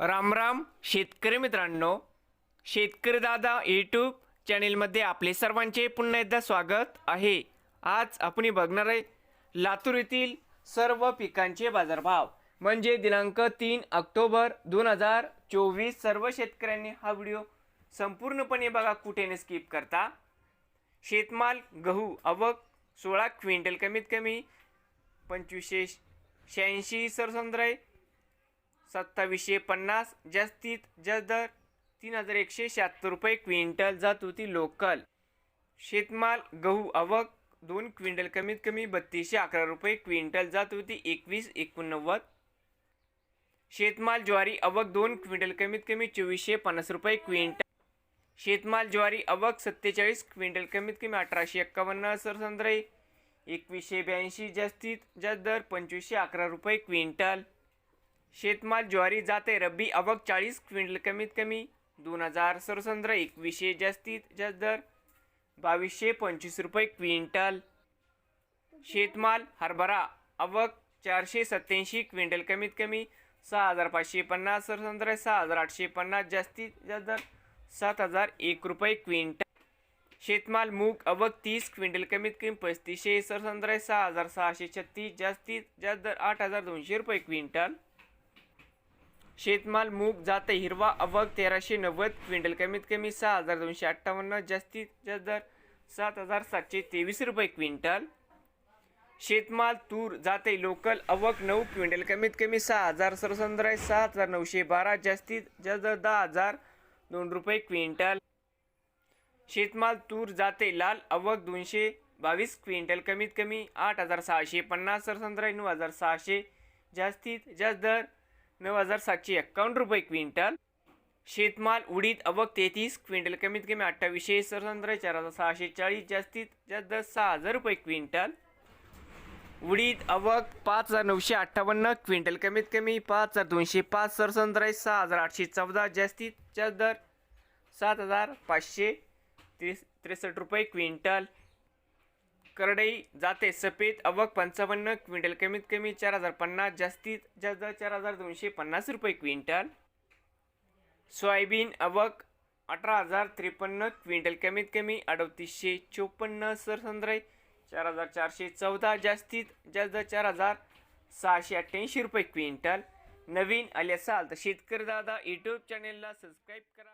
रामराम शेतकरी मित्रांनो. शेतकरी दादा यूट्यूब चॅनेलमध्ये आपले सर्वांचे पुन्हा एकदा स्वागत आहे. आज आपण बघणार आहे लातूर येथील सर्व पिकांचे बाजारभाव. म्हणजे दिनांक तीन ऑक्टोबर दोन हजार चोवीस सर्व शेतकऱ्यांनी हा व्हिडिओ संपूर्णपणे बघा कुठे न स्किप करता. शेतमाल गहू आवक सोळा क्विंटल कमीत कमी पंचवीसशे शहाऐंशी सरसंद्रय सत्तावीसशे पन्नास जास्तीत जास्त दर तीन हजार एकशे शहात्तर रुपये क्विंटल जात होती लोकल. शेतमाल गहू आवक दोन क्विंटल कमीत कमी बत्तीसशे अकरा रुपये क्विंटल जात होती एकवीस एकोणनव्वद. शेतमाल ज्वारी आवक दोन क्विंटल कमीत कमी चोवीसशे पन्नास रुपये क्विंटल. शेतमाल ज्वारी आवक सत्तेचाळीस क्विंटल कमीत कमी अठराशे एक्कावन्न सरसंद्रे एकवीसशे ब्याऐंशी जास्तीत जास्त दर पंचवीसशे अकरा रुपये क्विंटल. शेतमाल ज्वारी जाते रब्बी आवक चाळीस क्विंटल कमीत कमी दोन हजार सरसंद्र एकवीसशे जास्तीत जास्त दर बावीसशे पंचवीस रुपये क्विंटल. शेतमाल हरभरा आवक चारशे सत्याऐंशी क्विंटल कमीत कमी सहा हजार पाचशे पन्नास सरसंद्र सहा हजार आठशे पन्नास जास्तीत जास्त दर सात हजार एक रुपये क्विंटल. शेतमाल मूग अवक तीस क्विंटल कमीत कमी पस्तीसशे सरसंद्र सहा हजार सहाशे छत्तीस जास्तीत जास्त दर आठ हजार दोनशे रुपये क्विंटल. शेतमाल मूग जात हिरवा अवक तेराशे नव्वद क्विंटल कमीत कमी सहा हजार दोनशे अठ्ठावन्न जास्तीत जास्त दर सात हजार सातशे तेवीस रुपये क्विंटल. शेतमाल तूर जाते लोकल अवक नऊ क्विंटल कमीत कमी सहा हजार सरसंद्राय सहा हजार नऊशे बारा जास्तीत जास्त दहा हजार दोन रुपये क्विंटल. शेतमाल तूर जाते लाल अवक दोनशे बावीस क्विंटल कमीत कमी आठ हजार सहाशे पन्नास सरसंद्राय नऊ हजार सहाशे जास्तीत जास्त दर नऊ हजार सातशे एक्कावन्न रुपये क्विंटल. शेतमाल उडीद अवक तेहतीस क्विंटल कमीत कमी अठ्ठावीसशे सरसंद्र चार हजार सहाशे चाळीस जास्तीत जास्त दर सहा हजार रुपये क्विंटल. उडीद अवक पाच हजार नऊशे अठ्ठावन्न क्विंटल कमीत कमी पाच हजार दोनशे पाच सरसंद्र सहा हजार आठशे चौदा जास्तीत जास्त दर सात हजार पाचशे त्रेस त्रेसष्ट रुपये क्विंटल. करडई जाते. सफेद अवक पंचावन्न क्विंटल कमीत कमी चार हजार पन्नास जास्तीत जास्त चार हजार दोनशे पन्नास रुपये क्विंटल. सोयाबीन अवक अठरा हजार त्रेपन्न क्विंटल कमीत कमी अडतीसशे चोपन्न सरसंद्रे चार हजार चारशे चौदा जास्तीत जास्त चार हजार सहाशे अठ्ठ्याऐंशी रुपये क्विंटल. नवीन आले असाल तर शेतकरी दादा यूट्यूब चॅनेलला सबस्क्राईब करा.